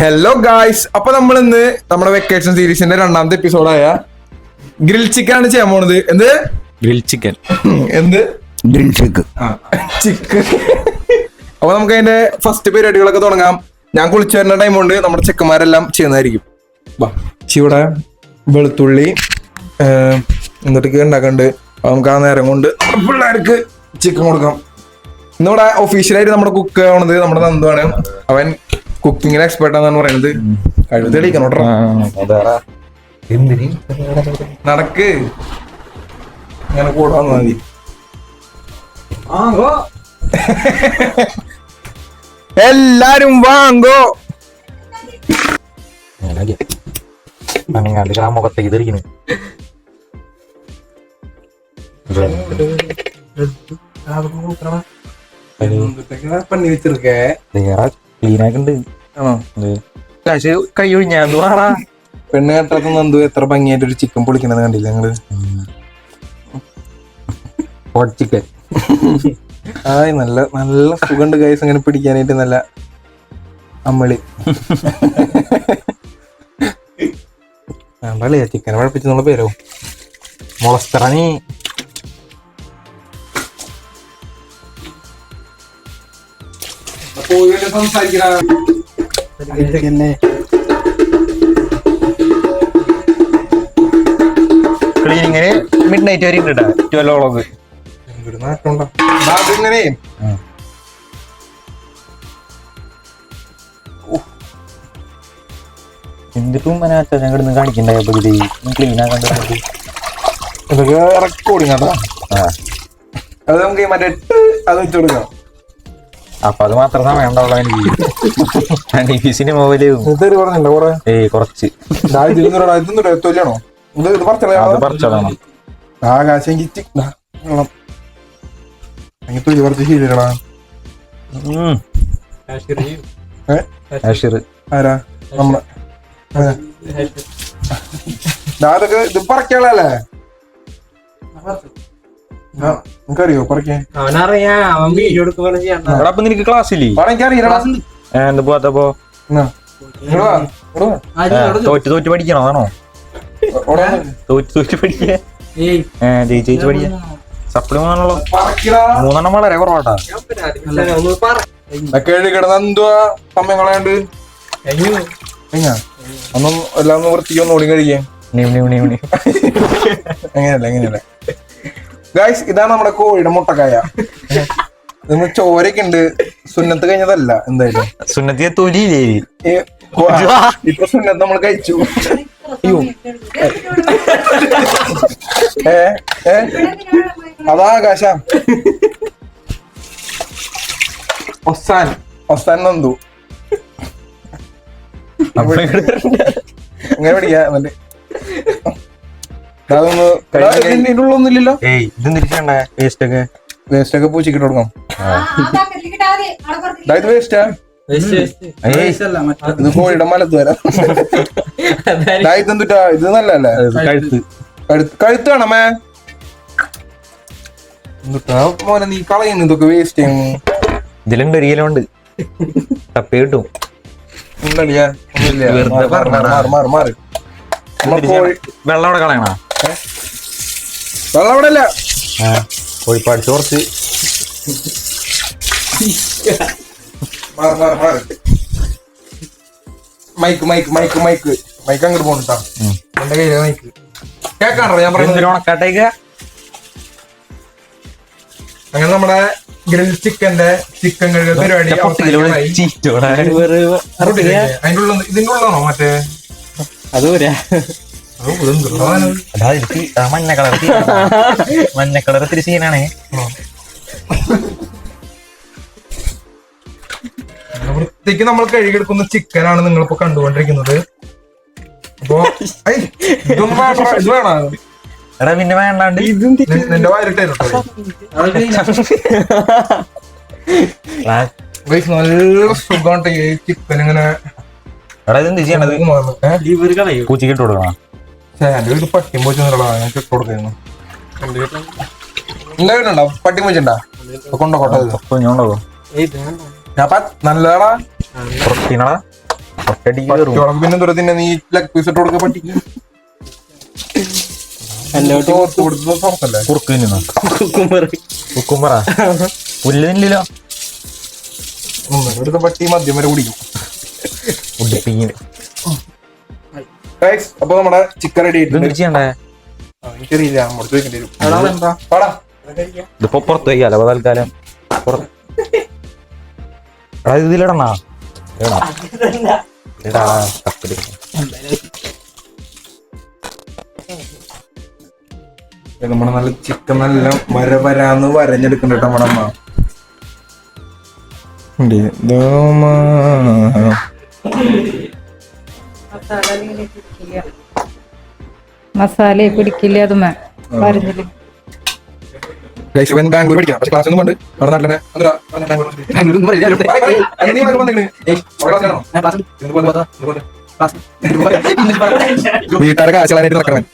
Hello guys അപ്പൊ നമ്മൾ ഇന്ന് നമ്മുടെ വെക്കേഷൻ സീരീസിന്റെ രണ്ടാമത്തെ എപ്പിസോഡായ ഗ്രിൽ ചിക്കൻ ആണ് ചെയ്യാൻ പോണത്. എന്ത്? ഗ്രിൽ ചിക്കൻ എന്ത്? ഗ്രിൽ ചിക്കൻ ചിക്കൻ അപ്പൊ നമുക്ക് അതിന്റെ ഫസ്റ്റ് പരിപാടികളൊക്കെ തുടങ്ങാം. ഞാൻ കുളിച്ചു വരുന്ന ടൈം കൊണ്ട് നമ്മുടെ ചെക്കന്മാരെല്ലാം ചെയ്യുന്നതായിരിക്കും. ഇവിടെ വെളുത്തുള്ളി എന്നിട്ട് ഉണ്ടാക്കണ്ട്. അപ്പൊ നമുക്ക് ആ നേരം കൊണ്ട് പിള്ളേർക്ക് ചിക്കൻ കൊടുക്കാം. ഇന്നിവിടെ ഒഫീഷ്യലായിട്ട് നമ്മുടെ കുക്ക് ആവണത് നമ്മുടെ നന്ദുവാണ് അവൻ കുക്കിങ്ങിന് എക്സ്പേർട്ട് ആണെന്നാണ് പറയുന്നത് കഴിവ് തെളിയിക്കണം കേട്ടോ. നടക്ക്. ഇങ്ങനെ കൂടെ വന്നാൽ മതി. എല്ലാരും വാങ്ങോ. അങ്ങാണ്ട് ആ മുഖത്തേക്ക് തെറിക്കുന്നു പണി വെച്ചിരിക്കേ. ക്ലീൻ ആക്കുന്നുണ്ട് ആണോ കാശ് കൈ ഒഴിഞ്ഞാ പറ പെണ്ണ് കേട്ടത് നന്ദു എത്ര ഭംഗിയായിട്ട് ഒരു ചിക്കൻ പൊളിക്കണത് കണ്ടില്ല ഞങ്ങൾ ഹോട്ട് ചിക്കൻ ആയ് നല്ല നല്ല സുഖമുണ്ട് ഗൈസ് അങ്ങനെ പിടിക്കാനായിട്ട് നല്ല അമ്മളി. വേണ്ടല്ലേ ചിക്കനെ പഴപ്പിച്ചെന്നുള്ള പേരോ? മുളസ്തറങ്ങി ക്ലീനിങ്ങിന് മിഡ് നൈറ്റ് വരെ ഉണ്ട് ട്വൽവ് ഓളോക്ക് ഇങ്ങനെ എന്നിട്ടും മനാച്ച ഞാൻ കിടന്ന് കാണിക്കണ്ടേ പകുതി ക്ലീൻ ആക്കണ്ട ഇതൊക്കെ റെക്കോർഡിങ് കേട്ടോ ആ. അത് നമുക്ക് മറ്റേ അത് വെച്ച് കൊടുക്കാം. അപ്പൊ അത് മാത്രം സമയം ഉണ്ടാവുള്ളൂ എനിക്ക് ഈ സിനിമ പോലെ ഇതൊരു പറഞ്ഞില്ല കൊറേ? ഏയ് കുറച്ച്. ദാ ഇത് തൊല്ലിയാണോ ഇത് എനിക്ക് പറിച്ച് ശീലടാ ആരാ? അതൊക്കെ പറിക്കാളല്ലേ നിനക്കറിയോ? പറിക്കാൻ അവനറിയാം. അവൻ വീഡിയോ അപ്പൊ നിനക്ക് ക്ലാസ് ഇല്ലേ? എന്ത് പോവാത്തപ്പോ ഇങ്ങോട്ട് വാ ഇങ്ങോട്ട് വാ. തോറ്റ് തോറ്റ് പഠിക്കണോ അതാണോ തോറ്റ് തോറ്റ് പഠിക്കേ ജയിച്ച് ജയിച്ച് പഠിക്കേ സപ്ലി മൂന്നാണല്ലോ. മൂന്നെണ്ണം വളരെ കുറവാട്ടാ. കിടന്ന് എന്തുവാ? സമയം കളയാണ്ട്. ഒന്നും എല്ലാം ഒന്ന് വൃത്തിക്ക് ഒന്ന് ഓടി കഴിക്കാൻ എങ്ങനെയല്ല എങ്ങനെയല്ല. ഗായ്സ് ഇതാണ് നമ്മുടെ കോഴിയുടെ മുട്ടക്കായ. ഇന്ന് ചോരയൊക്കെ ഉണ്ട് സുന്നത്ത് കഴിഞ്ഞതല്ല എന്തായാലും. സുന്നത്തിയെ തൊലിയില്ലേ? ഇപ്പൊ സുന്നത്ത് നമ്മൾ കഴിച്ചു. അയ്യോ. ഏ ഏ. അതാ ആകാശ. ഒസാൻ. ഒസാൻ നന്ദു. അങ്ങനെ മറ്റേ ഉള്ളൊന്നുമില്ലല്ലോ ഏയ് ഇത് തിരിച്ചണ്ട വേസ്റ്റ് ഒക്കെ. വേസ്റ്റ് ഒക്കെ പൂച്ചിക്കിട്ട് കൊടുക്കാം ദാ ഇത് വേസ്റ്റാ. ഏയ്. ഇത് കോഴിയുടെ മലത്ത് വരാം. ദാ ഇതെന്തുട്ടാ? ഇത് നല്ലല്ലേ അത് കഴുത്ത്. കഴുത്ത്. കഴുത്ത് വേണമേ എന്തുട്ടാ? മോനെ നീ കളയുന്നു ഇതൊക്കെ വേസ്റ്റ്. ഇതിലുണ്ട് ഒരു കിലോ ഉണ്ട്. തപ്പി കിട്ടും. ഒന്നുമില്ല ഒന്നുമില്ല. വെറുതെ മാറ്, മാറ്, മാറ്, മാറ്, മാറ്. വെള്ളം അവിടെ കളയണോ? വെള്ളം അവിടെ അല്ല കോഴിപ്പാട് ചോർച്ച്. Mic mic mic mic. Mic അങ്ങോട്ട് പോകണ്ടാ എന്റെ കയ്യിലെ മൈക്ക്. കേക്കാണോ ഞാൻ പറയുന്നത്. അങ്ങനെ നമ്മുടെ ഗ്രിൽ ചിക്കന്റെ ചിക്കൻ കഴുകുന്ന പരിപാടി? അതിന്റെ ഉള്ളിൽ ഇതിന്റെ ഉള്ളതാണോ മറ്റേ? അതുപോരാ അത് ഇതെന്തുട്ടാ സാധനം? മഞ്ഞ കളർ മഞ്ഞ കളർ ഇത്തിരി സീനാണേ വൃത്തിക്ക് നമ്മൾ കഴുകിയെടുക്കുന്ന ചിക്കനാണ് നിങ്ങളിപ്പോ കണ്ടുകൊണ്ടിരിക്കുന്നത്. അപ്പോ ഇതൊന്നും വേണ്ട ഇത് വേണോ? എടാ പിന്നെ വേണ്ടാണ്ട്. നിന്റെ വയറിട്ടായിരുന്നു നല്ല സുഖം ഈ ചിക്കൻ ഇങ്ങനെ എടാ ഇതെന്ത് ഏ? ലിവർ കളയും പൂച്ചിക്ക് ഇട്ട് കൊടുക്കുന്നു നിന്റെ വീടുണ്ടോ പട്ടിയും കൊണ്ടോ കൊട്ടോ ഞാൻ നല്ലതാടാ. പട്ടിയോളക്ക് പിന്നെ ദൂരം തന്നെ? നീ ലെഗ് പീസ് ഇട്ട് കൊടുക്ക പട്ടിക്ക് എന്നോട്ട് തോർത്ത് കൊടുത്തത് തുറക്കല്ലേ? കുറുക്ക് തിന്നുന്നോ? കുക്കുമ്പർ കുക്കുമ്പറ പുല്ല് തിന്നില്ലല്ലോ? ഇവിടുത്തെ പട്ടി മദ്യം വരെ കുടിക്കും. അപ്പൊ നമ്മുടെ ചിക്കൻ റെഡി എന്ത് എനിക്കറിയില്ല വരും. പാടാ. ഇതിപ്പോ പുറത്ത് വയ്യാലോ അപ്പൊ തൽക്കാലം. ഇതിലിടണ? നമ്മുടെ നല്ല ചിക്കൻ നല്ല വര വരാന്ന് വരഞ്ഞെടുക്കണ്ട കേട്ടോ നമ്മുടെ അമ്മ. ഉണ്ട്. ദോമാ. മസാല പിടിക്കില്ല പറഞ്ഞില്ല. Guys, ഇവൻ ബാംഗ്ലൂർ പഠിക്കാം പക്ഷെ ക്ലാസ് ഒന്നും ഉണ്ട്. അവിടെ നാട്ടിലെ. വീട്ടുകാരെ കാശുകളായിട്ട് നടക്കണവൻ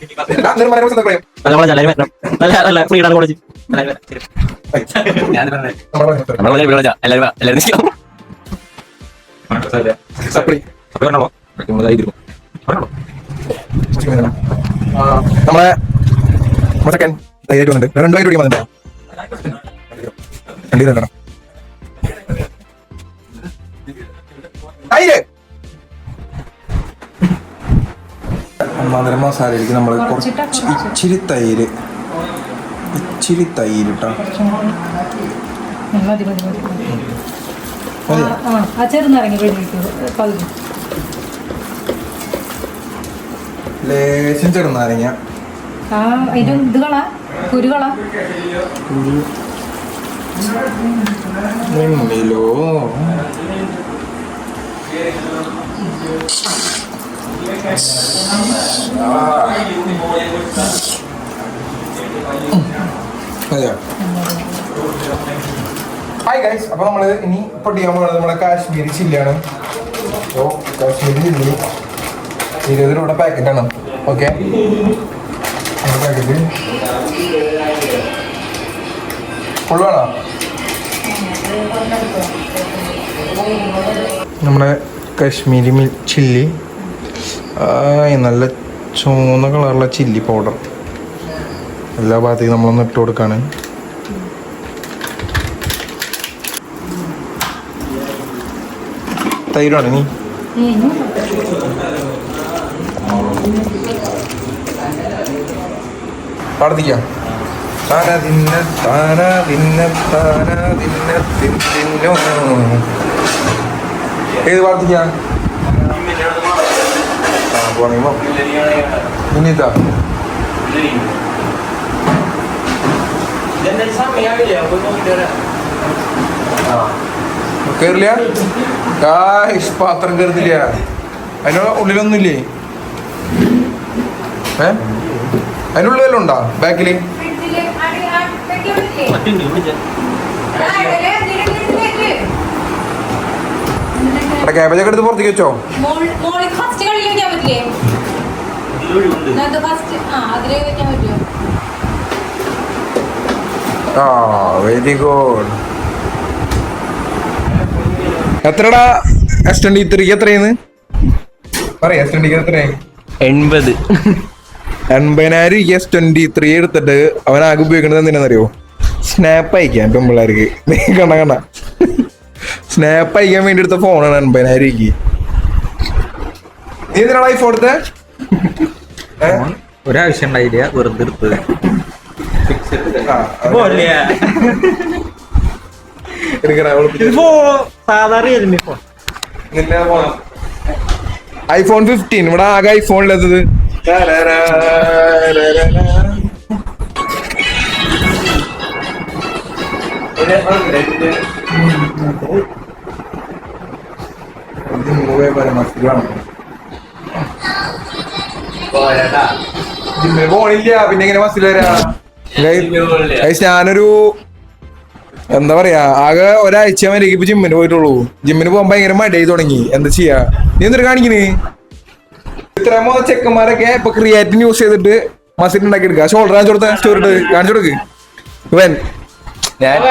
ആ, നമ്മളെ സെക്കൻഡ് ധൈര്യമായിട്ട് വന്നിട്ട് രണ്ടു പേര് കുടിക്കാൻ വന്നിട്ടുണ്ടോ? രണ്ടു പേരുണ്ടോ തൈര് ഒന്നാന്തരം മസാലയിലേക്ക് നമ്മൾ കുറച്ച്. ഇച്ചിരി തൈര്. ഇച്ചിരി തൈര് കേട്ടോ മതി മതി മതി. പകുതി. ലേശം ചെറുനാരങ്ങ ആ കുരു നിന്നിലോ അതെയോ? ഹായ് ഗൈസ് അപ്പൊ നമ്മൾ ഇനി പൊട്ടിക്കാൻ പോകുന്നത് നമ്മുടെ കാശ്മീരി ചില്ലിയാണ് ഓ കാശ്മീരി ചില്ലി ഇരുപത് രൂപയുടെ പാക്കറ്റ് ആണ്. ഓക്കെ പാക്കറ്റ് ഫുൾ വേണോ? നമ്മുടെ കശ്മീരി മിൽ ചില്ലി. നല്ല ചുവന്ന കളറുള്ള ചില്ലി പൗഡർ എല്ലാ ഭാഗത്തേക്കും നമ്മളൊന്ന് ഇട്ട് കൊടുക്കാണ്. തൈരാണ് നീ പ്രാർത്ഥിക്കാം താന തിന്ന താന തിന്ന. താന തിന്ന തിന്നോ ഏത് പ്രാർത്ഥിക്കാം കേറില്ല? പാത്രം കയറുന്നില്ല അതിനുള്ള ഉള്ളിലൊന്നുമില്ലേ? ഏ? അതിനുള്ളിൽ വല്ലതും ഉണ്ടോ ബാക്കിൽ അവിടെ ക്യാബേജൊക്കെ എടുത്ത് പുറത്തേക്ക് വെച്ചോ? ആ വെരി ഗുഡ് എത്രടാ എസ് ട്വന്റി ത്രീ എത്രയെന്ന് പറയാ എസ് ട്വന്റി എത്രയാണ് എൺപത്. എൺപതിനായിരം എസ് ട്വന്റി ത്രീ എടുത്തിട്ട് അവൻ ആകെ ഉപയോഗിക്കുന്നത് എന്തിനാണെന്നറിയോ? സ്നാപ്പ് അയക്കാൻ പെമ്പിള്ളേർക്ക്. നീ കണ്ട കണ്ട സ്നാപ്പ് അയക്കാൻ വേണ്ടി എടുത്ത ഫോണാണ് എൺപതിനായിരം രൂപയ്ക്ക്. നീ എന്തിനാണ് ഐഫോൺ എടുത്തേ? ഏ? ഒരാവശ്യം ഉണ്ടായില്ല വെറുതെ എടുത്തത്. ഫോൺ ഫോൺ ഐഫോൺ ഫിഫ്റ്റീൻ ഇവിടെ ആകെ ഐഫോണിലെത്തത് ജിമ്മിന് പോണില്ല പിന്നെ എങ്ങനെ ഗൈസ്, ഞാനൊരു എന്താ പറയാ ആകെ ഒരാഴ്ച ജിമ്മിന് പോയിട്ടുള്ളൂ. ജിമ്മിന് പോകാൻ ഭയങ്കര മടിയായി തുടങ്ങി. എന്താ ചെയ്യാ? നീ എന്തൊരു കാണിക്കണ്? ഇത്രയും മൂന്ന് ചെക്കന്മാരൊക്കെ ഇപ്പൊ ക്രിയേറ്റിന് യൂസ് ചെയ്തിട്ട് മസിൽ ഉണ്ടാക്കി എടുക്കുക ഷോൾഡർ കാണിച്ചു കൊടുത്ത സ്റ്റോറി കാണിച്ചു കൊടുക്ക്. ഇവൻ. ഞാൻ.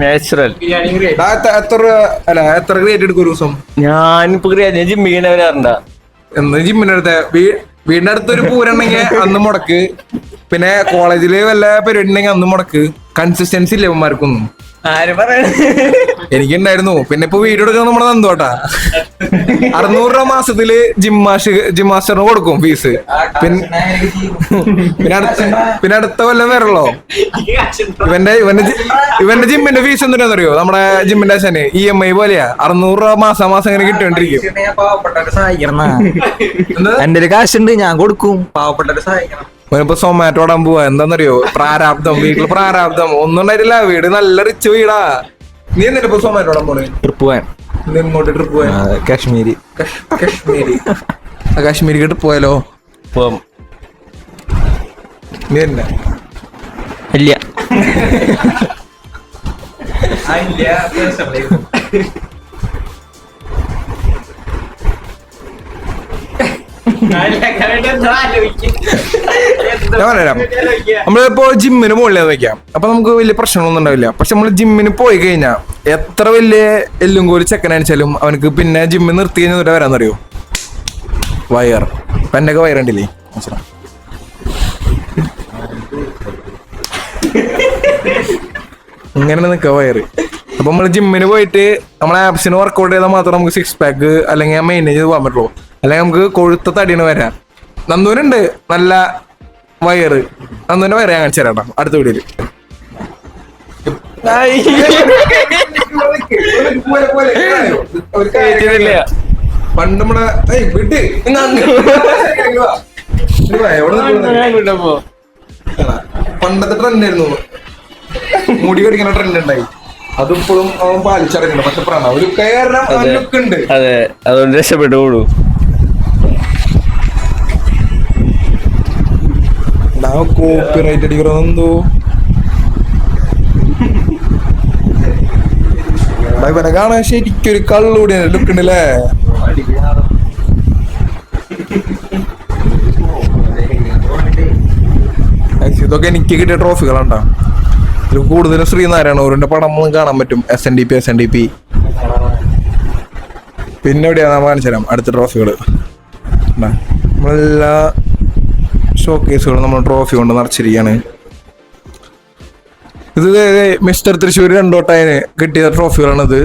നാച്ചുറൽ ആ, എത്ര- എത്ര അല്ല എത്ര ക്രിയേറ്റ് എടുക്കും ഒരു ദിവസം? ഞാനിപ്പോ ഞാൻ ജിമ്മിങ്ങനെ വരാറുണ്ടാ എന്ന് ജിമ്മിന്റെ അടുത്ത്. വീ- വീടിന്റെ അടുത്തൊരു പൂരുണ്ടെങ്കിൽ അന്ന് മുടക്ക്. പിന്നെ കോളേജിൽ വല്ല പരിപാടി ഉണ്ടെങ്കിൽ അന്ന് മുടക്ക്. കൺസിസ്റ്റൻസി ഇല്ല ഇവന്മാർക്കൊന്നും. എനിക്കുണ്ടായിരുന്നു. പിന്നെ ഇപ്പൊ വീഡിയോ എടുക്കുന്നത് നമ്മുടെ നന്ദോട്ടാ അറുന്നൂറ് രൂപ മാസത്തിൽ ജിം മാഷ് ജിം മാസ്റ്ററിന് കൊടുക്കും ഫീസ് പിന്നെ പിന്നെ അടുത്ത പിന്നെ അടുത്ത കൊല്ലം വരല്ലോ. ഇവന്റെ ഇവന്റെ ഇവന്റെ ജിമ്മിന്റെ ഫീസ് എന്തിനാണെന്നറിയോ നമ്മുടെ ജിമ്മിന്റെ അച്ഛന് ഇ എം ഐ പോലെയാ. അറുന്നൂറ് രൂപ മാസം മാസം ഇങ്ങനെ കിട്ടിക്കൊണ്ടിരിക്കും? എന്റെ ഒരു കാശുണ്ട് ഞാൻ കൊടുക്കും. പാവപ്പെട്ടവരെ സഹായിക്കണം. ഇവനിപ്പോ സൊമാറ്റോടാൻ പോവാ. എന്താന്നറിയോ? പ്രാരാബ്ദം. വീട്ടിൽ പ്രാരാബ്ദം. ഒന്നും ഉണ്ടായിട്ടില്ല. വീട് നല്ല റിച്ച് വീടാ. നീ എന്നിട്ട് ഇപ്പൊ സൊമാറ്റോടാൻ പോണേ? ട്രിപ്പ് പോവാൻ. ഇന്ന് ഇങ്ങോട്ട് ട്രിപ്പ് പോയാ കാശ്മീരി. കാശ്മീരി. ആ കാശ്മീരിക്ക് ട്രിപ്പ് പോയാലോ? പോവാം. നീ തന്നെ ഇല്ല. ഞാൻ പറയാം. നമ്മളിപ്പോ ജിമ്മിന് മുകളിൽ വെക്കാം അപ്പൊ നമുക്ക് വലിയ പ്രശ്നങ്ങളൊന്നും ഉണ്ടാവില്ല. പക്ഷെ നമ്മൾ ജിമ്മിന് പോയി കഴിഞ്ഞാൽ എത്ര വലിയ എല്ലും കോലി ചെക്കനടിച്ചാലും അവനക്ക് പിന്നെ ജിമ്മിൽ നിർത്തി കഴിഞ്ഞാൽ വരാന്നറിയോ? വയർ. എന്റെ ഒക്കെ വയറുണ്ടില്ലേ മനസ്സിലാ ഇങ്ങനെ നിൽക്കുക വയറ്. അപ്പൊ നമ്മൾ ജിമ്മിന് പോയിട്ട് നമ്മളെ ആപ്സിന് വർക്കൗട്ട് ചെയ്താൽ മാത്രം നമുക്ക് സിക്സ് പാക്ക് അല്ലെങ്കിൽ മെയിന്റെയിൻ ചെയ്ത് പോകാൻ പറ്റുള്ളൂ. അല്ലെങ്കിൽ നമുക്ക് കൊഴുത്ത തടിയാണ് വരാം. നന്ദൂനുണ്ട് നല്ല വയറ്. നന്ദൂന്റെ വയറ് ഞാൻ കാണിച്ചു തരാം ട്ടോ, അടുത്ത വീഡിയോയിൽ പണ്ട് നമ്മളെ വിട്ട്? പണ്ടത്തെ ട്രെൻഡ് ആയിരുന്നു മുടി കടിക്കുന്ന ട്രെൻഡ് ഉണ്ടായി. അതിപ്പോഴും അവൻ പാലിച്ചറിഞ്ഞിട്ടുണ്ട് പക്ഷെ പ്രണവ് ഒരു കാരണം ലുക്ക് ഉണ്ട്. അതെ. അതുകൊണ്ട് രക്ഷപ്പെട്ടു ഓടൂ കോപ്പി റൈറ്റ് അടിക്കണമെന്തോ ഇവനെ കാണാൻ ശരിക്കൊരു ഒരു എടുക്കണ്ടല്ലേ ഇതൊക്കെ എനിക്ക് കിട്ടിയ ട്രോഫികളാണ്ടാ ഇതിൽ കൂടുതലും ശ്രീനാരായണൂരിന്റെ പടം കാണാൻ പറ്റും. S N D P S N D P പിന്നെ എവിടെയാ നാം കാണിച്ചു തരാം അടുത്ത ട്രോഫികൾ നമ്മളെല്ലാ ഷോക്കേസുകളും നമ്മൾ ട്രോഫി കൊണ്ട് നിറച്ചിരിക്കുകയാണ് ഇത് മിസ്റ്റർ തൃശ്ശൂർ രണ്ടോട്ടായന് കിട്ടിയ ട്രോഫികളാണിത്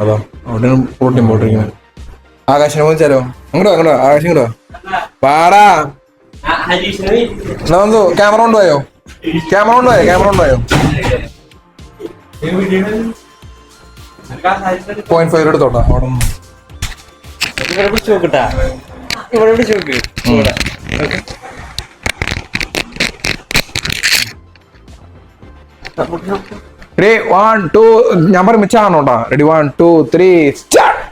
അതാ അവിടെ പൊട്ടിയും പോട്ടിരിക്കുന്നത് ആകാശം പോയിച്ചാലോ അങ്ങോട്ടോ അങ്ങോട്ടോ ആകാശം ഇങ്ങോട്ടോ. പാടാ വന്നു ക്യാമറ കൊണ്ടുപോയോ? ക്യാമറ കൊണ്ടുപോയോ ക്യാമറ കൊണ്ടുപോയോ? പോയിന്റ് ഫൈവ് എടുത്തോട്ടാ അവിടെ ഇവിടെ പിടിച്ച് നോക്കട്ടാ. ഇവിടെ പിടിച്ച് നോക്ക്. ഇവിടെ റെഡി വൺ ടു ഞാൻ പറയും വെച്ചാണോട്ടാ ready one two three start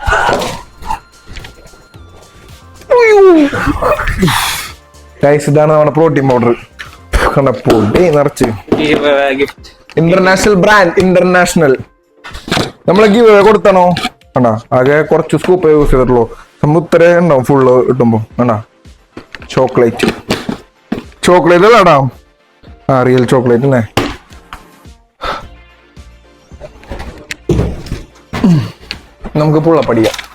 guys ഇതാണ് നമ്മുടെ പ്രോട്ടീൻ പൗഡർ കണ്ട? പൊടി നിറച്ച്. ഗിഫ്റ്റ് ഇന്റർനാഷണൽ ബ്രാൻഡ് ഇന്റർനാഷണൽ നമ്മളെ ഗീവ് കൊടുത്തണോ? കണ്ടാ ആകെ കുറച്ച് സ്കൂപ്പ് യൂസ് ചെയ്തിട്ടുള്ളൂ. നമ്മൾ ഇത്രേ ഉണ്ടാവും ഫുള്ള് കിട്ടുമ്പോ. വേണ്ട ചോക്ലേറ്റ് ചോക്ലേറ്റ് അല്ലാടാ ആ റിയൽ ചോക്ലേറ്റ് അല്ലേ? നമുക്ക് പുള്ളപ്പടിയാം ആയോ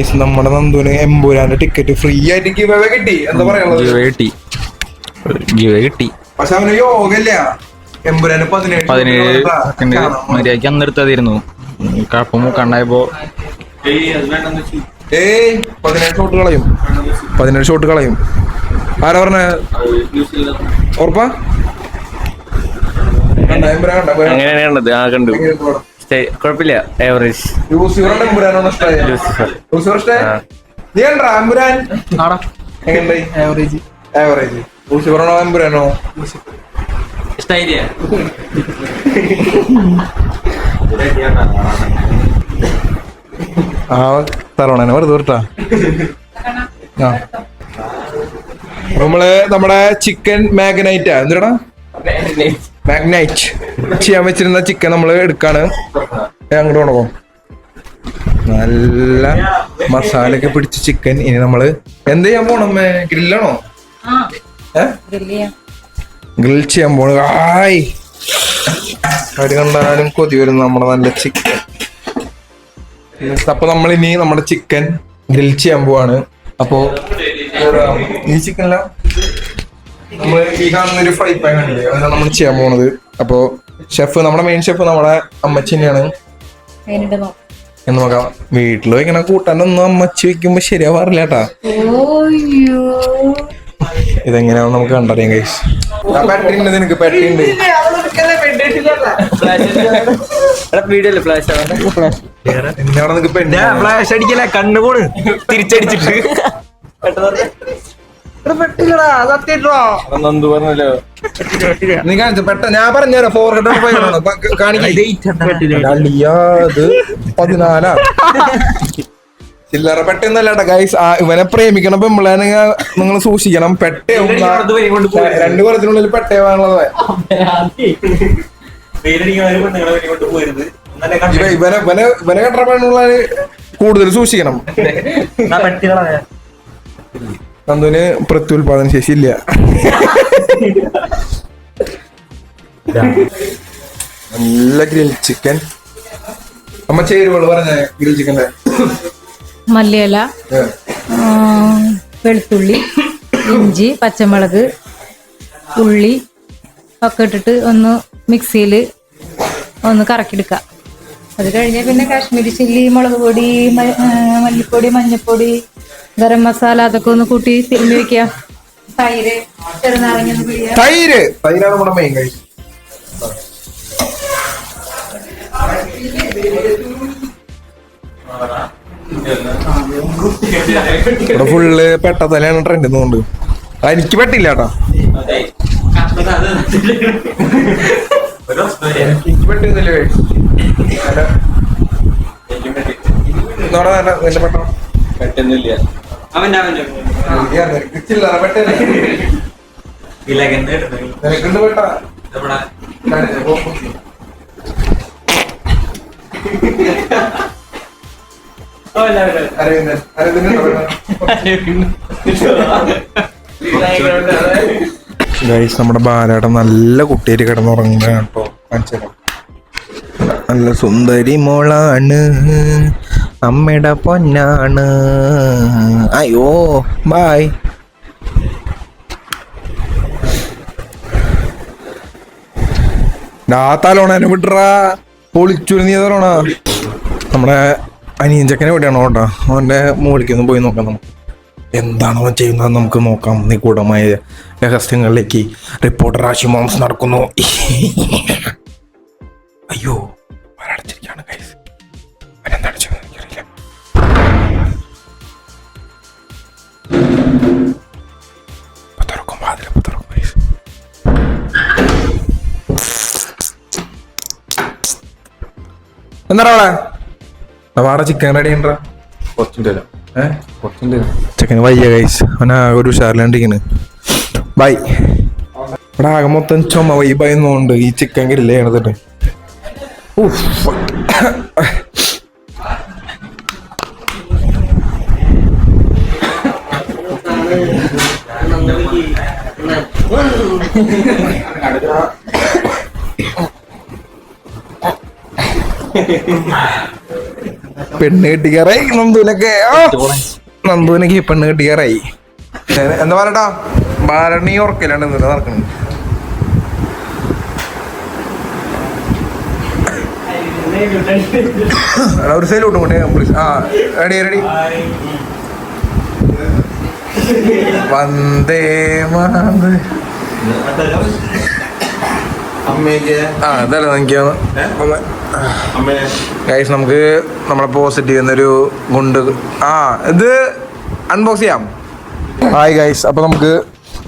ഗൈസ് നമ്മുടെ നന്ദുവിന് എമ്പുരാന്റെ ടിക്കറ്റ് ഫ്രീ ആയിട്ട് ഗിവ് അവേ കിട്ടി. എന്താ പറയാനുള്ളത്? ഗിവ് കിട്ടി. ഗിവ് കിട്ടി. പക്ഷെ അവന് യോഗല്ല എമ്പുരാന് പതിനേഴ് പതിനേഴ്. മര്യാദയ്ക്ക് അന്നെടുത്തതായിരുന്നു കഴപ്പം കണ്ടായപ്പോ ഏയ് പതിനേഴ് ഷോട്ട് കളയും. പതിനേഴ് ഷോട്ട് കളയും. ആരാ പറഞ്ഞ? ഉറപ്പാ? കണ്ട, എമ്പുരാൻ കണ്ട, അങ്ങനെയാണ് കണ്ടത്. ആ കണ്ടു. കുഴപ്പമില്ല. ഏവറേജ് ലൂസിഫറുടെ എമ്പുരാനാണോ ഇഷ്ടമായത്? ലൂസിഫർ. ലൂസിഫർ ഇഷ്ടമായി? ആ. നീ കണ്ടാ എമ്പുരാൻ എങ്ങനെയുണ്ടായി ആവറേജ് ആവറേജ് ലൂസിഫറാണോ എമ്പുരാനോ ഇഷ്ടായില്ലേ ആ തലോണനെ വെറുതെ വിട്ടാ ആ. നമ്മൾ നമ്മുടെ ചിക്കൻ മാഗ്നൈറ്റാ എന്തിനാ മാഗ്നൈറ്റ് ചെയ്യാൻ വെച്ചിരുന്ന ചിക്കൻ നമ്മൾ എടുക്കാണ്. അങ്ങോട്ട് കൊണ്ടുപോകും നല്ല മസാലയൊക്കെ പിടിച്ച ചിക്കൻ ഇനി നമ്മൾ എന്ത് ചെയ്യാൻ പോണം ഗ്രില്ലാണോ ഗ്രിൽ ചെയ്യാൻ പോണ. ആയ്. കടി കണ്ടാലും കൊതി വരും നമ്മുടെ നല്ല ചിക്കൻ അപ്പൊ നമ്മൾ ഇനി നമ്മുടെ ചിക്കൻ ഗ്രിൽ ചെയ്യാൻ പോവാണ്. അപ്പോ ഈ ചിക്കനെല്ലാം നമ്മൾ ഈ കാണുന്ന ഒരു ഫ്രൈ പാൻ കണ്ടില്ലേ അതാണ് നമ്മൾ ചെയ്യാൻ പോണത്. അപ്പോ ഷെഫ് നമ്മുടെ മെയിൻ ഷെഫ് നമ്മുടെ അമ്മച്ചി തന്നെയാണ്. എന്ന് നോക്കാം. വീട്ടിൽ വെക്കണ കൂട്ടാനൊന്നും അമ്മച്ചി വെക്കുമ്പോ ശരിയാവാറില്ല കേട്ടാ ഓയ്യോ. ഇതെങ്ങനെയാണെന്ന് നമുക്ക് കണ്ടറിയാം കൈസ് പിന്നെ അവിടെ നിനക്ക് പെണ്ണ് ഫ്ലാഷ് അടിക്കല കണ്ണുപോണ് തിരിച്ചടിച്ചിട്ട്. നന്ദു പറഞ്ഞല്ലോ നീ കാണിച്ചു പെട്ട ഞാൻ പറഞ്ഞുതരാം ഫോർ ഹൺഡ്രഡ് കാണിക്കത് പതിനാലാ. ചില്ലറ പെട്ടെന്നല്ല ഗൈസ് ഇവനെ പ്രേമിക്കണം പെമ്പിളാനെ നിങ്ങൾ സൂക്ഷിക്കണം. പെട്ടേ രണ്ടു കൊല്ലത്തിനുള്ളിൽ പെട്ടേ ഇവ ഇവനെ ഇവനെ ഇവനെ കെട്ട പെണ്ണുള്ള കൂടുതൽ സൂക്ഷിക്കണം. നന്ദുവിന് പ്രത്യുൽപാദന ശേഷി ഇല്ല. നല്ല ഗ്രിൽ ചിക്കൻ. അമ്മ ചേരുവൾ പറഞ്ഞ ഗ്രിൽ ചിക്കന്റെ. മല്ലിയില വെളുത്തുള്ളി ഇഞ്ചി പച്ചമുളക് ഉള്ളി ഒക്കെ ഇട്ടിട്ട് ഒന്ന് മിക്സിയിൽ ഒന്ന് കറക്കിയെടുക്കുക. അത് കഴിഞ്ഞാൽ പിന്നെ കാശ്മീരി ചില്ലി മുളക് പൊടി മല്ലിപ്പൊടി മഞ്ഞൾപ്പൊടി ഗരം മസാല അതൊക്കെ ഒന്ന് കൂട്ടി തിരുമ്പി വെക്കുക തൈര് ചെറുനാരങ്ങ തൈര്? തൈരാണ് നമ്മുടെ മെയിൻ കഴി ഇവിടെ ഫുള്ള് പെട്ട തലയാണ് ട്രെൻഡ് എന്നുകൊണ്ട് എനിക്ക് പെട്ടില്ല കേട്ടോ. എനിക്ക് പെട്ടുന്നില്ലേ നിന്റെ പെട്ടോ? പെട്ടെന്നില്ല നമ്മുടെ ബാലാട്ടം നല്ല കുട്ടിയായിട്ട് കിടന്നുറങ്ങുകയാണ് കേട്ടോ. മനസ്സിലാവും നല്ല സുന്ദരി മോളാണ്. അമ്മയുടെ പൊന്നാണ്. അയ്യോ ബായ് തലോണനെ വിട്ടറാ പൊളിച്ചു നീ തലോണ? നമ്മുടെ അനിയൻ ചെക്കനെ എവിടെയാണോ കേട്ടോ. അവന്റെ മുകളിലേക്ക് പോയി നോക്കാം നമുക്ക്. എന്താണ് അവൻ ചെയ്യുന്നത് നമുക്ക് നോക്കാം. നിഗൂഢമായ രഹസ്യങ്ങളിലേക്ക് റിപ്പോർട്ടർ ആശി മോംസ് നടക്കുന്നു. അയ്യോ. എന്താ അവിടെ? വാട ചിക്കൻ റെഡി ഉണ്ടോ? ഏഹ് കുറച്ചിന്റെ ചെക്കന് വയ്യ കൈസ് അവൻ ഒരു ഉഷാറിലാണ്ടിരിക്കണ്. ബൈ ഇവിടെ ആകെ മൊത്തം ചുമ വൈ ബൈന്നോണ്ട് ഈ ചിക്കൻ ഗ്രില്ല ചെയ്യണതിട്ട് പെണ്ണ് കെട്ടിക്കാറായി നന്ദുവിനൊക്കെ! നന്ദുവിനൊക്കെ പെണ്ണ് കെട്ടിക്കാറായി. എന്താ പറയട്ടാ? ഭരണി ഓർക്കലാണ് ഇന്നലെ നടക്കുന്നത് ഒരു പ്ലീസ് ആ റെഡി റെഡി വന്ദേ മാതരം. ആ ഇതല്ല എനിക്ക് ഗൈസ് നമുക്ക് നമ്മളെ പോസിറ്റീവ് എന്നൊരു ഗുണ്ട്. ആ ഇത് അൺബോക്സ് ചെയ്യാം. ഹായ് ഗൈസ് അപ്പൊ നമുക്ക്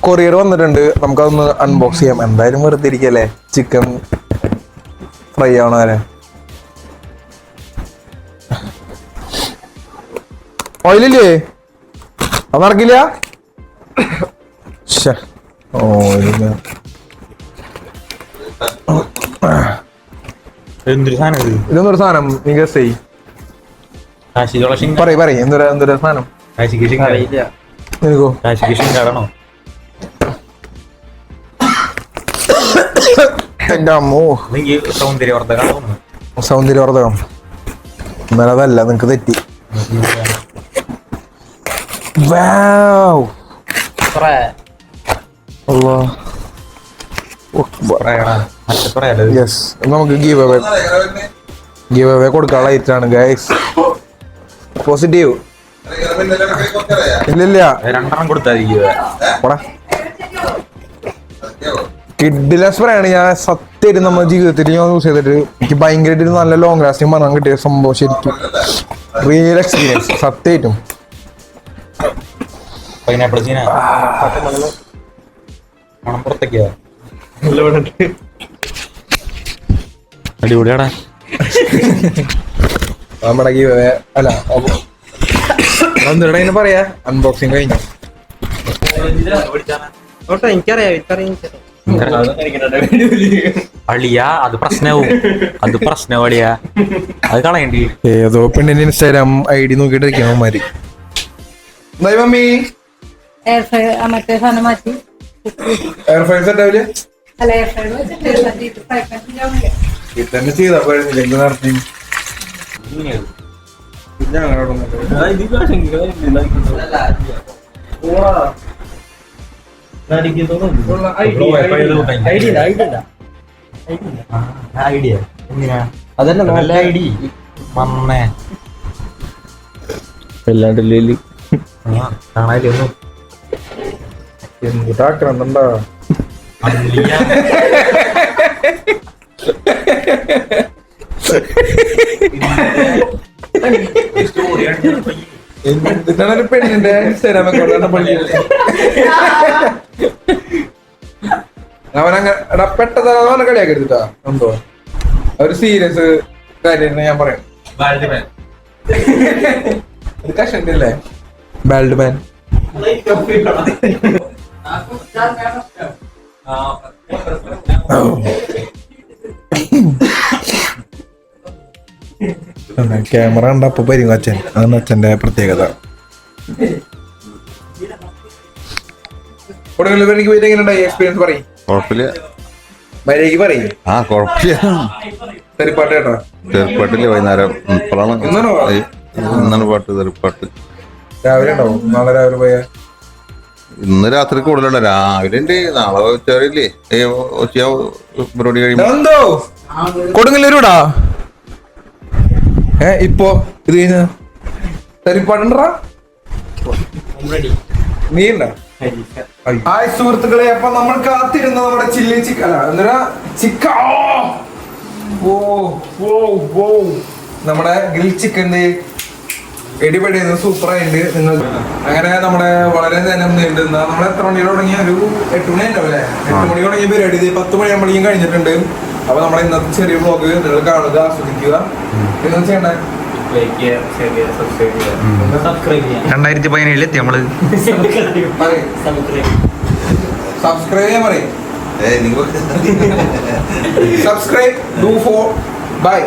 കൊറിയർ വന്നിട്ടുണ്ട്. നമുക്കതൊന്ന് അൺബോക്സ് ചെയ്യാം. എന്തായാലും വെറുതെ ഇരിക്കല്ലേ? ചിക്കൻ ഫ്രൈ ആവണ വരെ. ഓയിലില്ലേ അത് നടക്കില്ല? ശ്ശെ. എന്തൊരു സാധനം ഇത്? ഇതൊന്നൊരു സാധനം? നീ ഗസ് ചെയ് പറയ് പറയ്. എന്തൊരു എന്തൊരു സാധനം? നിനക്കോ? എന്റെ അമ്മോ. സൗന്ദര്യവർദ്ധക സൗന്ദര്യവർദ്ധകം എന്നാലും അതല്ല നിനക്ക് തെറ്റി. വാവ്. അല്ലാ പറയാലോ യെസ് നമുക്ക് ഗീവ് അവേ ഗീവ് അവേ കൊടുക്കാനുള്ള ഐറ്റാണ് ഗൈസ് പോസിറ്റീവ് ഇല്ലില്ല രണ്ടെണ്ണം കൊടുത്താ കിഡിലെ സ്പ്രേ ആണ്. ഞാൻ സത്യം നമ്മുടെ ജീവിതത്തിൽ ഞാൻ യൂസ് ചെയ്തിട്ട് എനിക്ക് ഭയങ്കരമായിട്ട് നല്ല ലോങ് ലാസ്റ്റിംഗ് മണം കിട്ടിയ സംഭവം ശരിക്കും. റിയൽ എക്സ്പീരിയൻസ് സത്യമായിട്ടും. പൈനാപ്പിൾ ചീന മണം പുറത്തേക്കാ? അടിപൊളിയാടാ. നമ്മുടെ അല്ല എന്തിനാ ഇങ്ങനെ പറയാ? അൺബോക്സിങ് കഴിഞ്ഞു? അളിയാ എനിക്കറിയാം എനിക്കറിയാം അളിയ അത് പ്രശ്നവും. അത് പ്രശ്നവും അളിയാ. അത് കളയണ്ടി. ഏതോ പെണ്ണിന്റെ ഇൻസ്റ്റാഗ്രാം ഐ ഡി നോക്കിയിട്ടിരിക്കണം അവന്മാര് മമ്മി? എയർ ഫ്രൈ മറ്റേ സാധനം മാറ്റി. എയർ ഫ്രൈ സെറ്റ് ആവില്ലേ അല്ല? എയർ ഫ്രൈ വെച്ചിട്ട് ഫ്രൈ പാൻ ഇത് തന്നെ ചെയ്താ പോയിരുന്നില്ല എന്ത് നടത്തി. ഐഡിയ എന്തിനാ? അതല്ല നല്ല ഐഡി മമ്മേ. എന്താ എന്തിനാണ് ഒരു പെണ്ണിന്റെ ഇൻസ്റ്റാഗ്രാം അക്കൗണ്ട് പള്ളി? അവനങ്ങനെ എടാ പെട്ടെന്ന് അവനെ എന്തോ? ഒരു സീരിയസ് കാര്യം ഞാൻ പറയാം. ഇത് കഷണ്ടല്ലേ? ബാൽഡ് മാൻ ക്യാമറ ഉണ്ട് അപ്പൊ വരും അച്ഛൻ. അതാണ് അച്ഛന്റെ പ്രത്യേകത. എനിക്ക് പോയിട്ട് എങ്ങനെയുണ്ടായി? എക്സ്പീരിയൻസ് പറയും. കുഴപ്പമില്ല. മര്യാദയ്ക്ക് പറയും. ആ കുഴപ്പമില്ല. തെറിപ്പാട്ട് കേട്ടോ? തെറിപ്പാട്ടിൽ വൈകുന്നേരം ഇപ്പോഴാണ് ഇന്നാണോ? ഇന്നാണ് പാട്ട് തെറിപ്പാട്ട് രാവിലെ ഉണ്ടാവും. നാളെ രാവിലെ പോയ ഇന്ന് രാത്രി കൂടുതലുണ്ട്. രാവിലെ ഉണ്ട് നാളെ ഉച്ചവരില്ലേ ഉച്ച പരിപാടി കഴിയുമ്പോ. കൊടുങ്ങല്ലൂരൂടാ? ഏ ഇപ്പൊ ഇത് കഴിഞ്ഞ നീ ഉണ്ടോ ഹായ് സുഹൃത്തുക്കളെ അപ്പൊ നമ്മൾ കാത്തിരുന്ന നമ്മുടെ ചില്ലി ചിക്കൻ അല്ല എന്താ ചിക്ക? ഓ ഓ ഓ. നമ്മുടെ ഗ്രിൽ ചിക്കന്റെ എടിപടി സൂപ്പറായിട്ട് നിങ്ങൾ അങ്ങനെ നമ്മുടെ വളരെ നേരം നീണ്ടുന്ന നമ്മൾ എത്ര മണിയോട് തുടങ്ങിയ ഒരു എട്ട് മണി ഉണ്ടാവും അല്ലേ? എട്ട് മണി തുടങ്ങിയ പരിപാടി ചെയ്ത് പത്ത് മണിയാകുമ്പോഴേക്കും കഴിഞ്ഞിട്ടുണ്ട്. അപ്പൊ നമ്മുടെ ഇന്നത്തെ ചെറിയ ബ്ലോഗ് നിങ്ങൾ കാണുക ആസ്വദിക്കുക. നിങ്ങൾ ചെയ്യണ്ടേ? രണ്ടായിരത്തി പതിനേഴിൽ എത്തി നമ്മൾ. സബ്സ്ക്രൈബ് ചെയ്യാൻ പറയും. Subscribe do for by